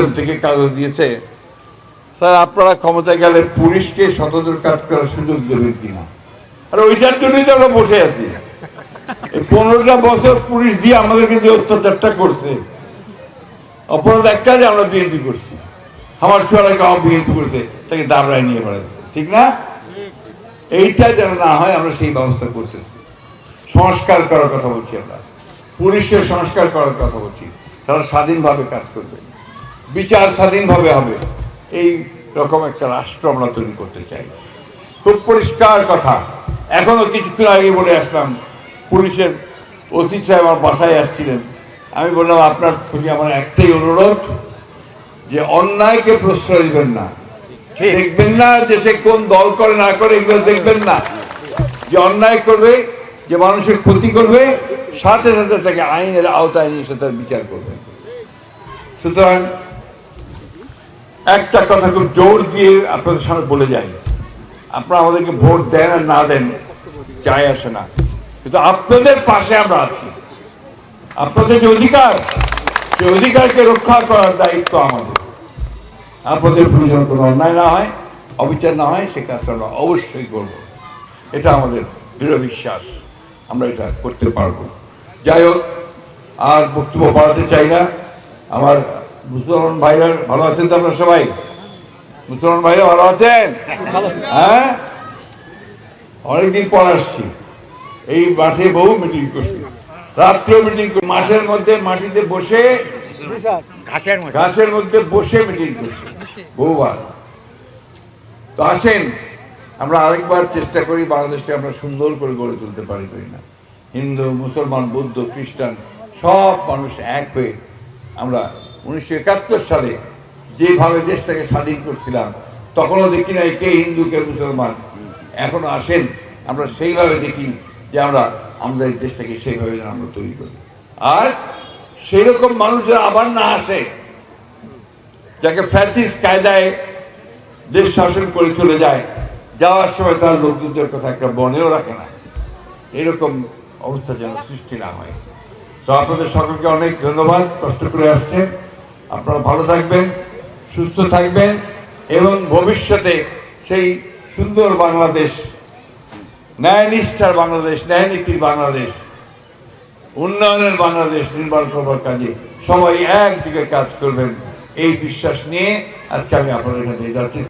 পিছন থেকে কাগজ দিয়েছে, স্যার, আপনারা ক্ষমতায় গেলে পুলিশকে শতদূর কাজ করার সুযোগ দেবেন কিনা? আর, ওইটার জন্যই তো আমরা বসে আছি। এই পনেরোটা বছর পুলিশ দিয়ে আমাদেরকে যে অত্যাচারটা করছে, অপরাধ একটা যে আমরা বিএনপি করছি। আমার ছোয়ারাকে আমার বিএনপি করছে, তাকে দাবড়ায় নিয়ে বেড়াচ্ছে ঠিক না? এইটা যেন না হয়, আমরা সেই ব্যবস্থা করতেছি। সংস্কার করার কথা বলছি আমরা। পুলিশের সংস্কার করার কথা বলছি। তারা স্বাধীনভাবে কাজ করবে। বিচার স্বাধীনভাবে হবে। এই রকম একটা রাষ্ট্র আমরা তৈরি করতে চাই। খুব পরিষ্কার কথা। এখনও কিছুক্ষণ আগে বলে আসলাম পুলিশের ওসি সাহেব আমার বাসায় আসছিলেন। আমি বললাম আপনার প্রতি আমার একটাই অনুরোধ যে অন্যায়কে প্রশ্রয় দিবেন না। দেখবেন না যে সে কোন দল করে না করে এগুলো দেখবেন না। যে অন্যায় করবে যে মানুষের ক্ষতি করবে সাথে সাথে তাকে আইনের আওতায় নিয়ে এসে তার বিচার করবেন সুতরাং একটা কথা খুব জোর দিয়ে আপনাদের সামনে বলে যাই। আপনারা আমাদেরকে ভোট দেন আর না দেন, যায় আসে না। কিন্তু আপনাদের পাশে আমরা আছি। আপনাদের যে অধিকার সেই অধিকারকে রক্ষা করার দায়িত্ব আমাদের। আপনাদের প্রয়োজন কোনো অন্যায় না হয়, অবিচার না হয়, সে কাজটা আমরা অবশ্যই করব। এটা আমাদের দৃঢ় বিশ্বাস। আমরা এটা করতে পারব। যাই হোক, আর বক্তব্য বাড়াতে চাই না। আমার মুসলমান ভাইরা ভালো আছেন তো আপনারা সবাই? মুসলমান ভাইরা ভালো আছেন? হ্যাঁ? অনেকদিন পর আসছি। এই মাঠে বহু মিটিং করছি। রাত্রেও মিটিং মাঠের মধ্যে মাটিতে বসে ঘাসের মধ্যে। বসে মিটিং করছি। বহুবার। তো আসেন আমরা আরেকবার চেষ্টা করি বাংলাদেশকে আমরা সুন্দর করে গড়ে তুলতে পারি করি না। হিন্দু মুসলমান বৌদ্ধ খ্রিস্টান সব মানুষ এক হয়ে আমরা উনিশশো একাত্তর সালে যেভাবে দেশটাকে স্বাধীন করছিলাম, তখনও দেখি না কে হিন্দু, কে মুসলমান। এখনও আসেন, আমরা সেইভাবে দেখি যে আমরা, আমাদের দেশটাকে সেইভাবে যেন আমরা তৈরি করি। আর সেই রকম মানুষের আবার না আসে, যাকে ফ্যাসিস কায়দায় দেশ শাসন করে চলে যায়, যাওয়ার সময় তার লোকজনদের কথা একটা বনেও রাখে না। এরকম অবস্থা যেন সৃষ্টি না হয়। তো আপনাদের সকলকে অনেক ধন্যবাদ, কষ্ট করে আসছেন। আপনারা ভালো থাকবেন, সুস্থ থাকবেন এবং ভবিষ্যতে সেই সুন্দর বাংলাদেশ, ন্যায়নিষ্ঠার বাংলাদেশ, ন্যায়নীতির বাংলাদেশ, উন্নয়নের বাংলাদেশ নির্মাণ করবার কাজে সবাই একদিকে কাজ করবেন। এই বিশ্বাস নিয়ে আজকে আমি আপনাদের কাছে যাচ্ছি।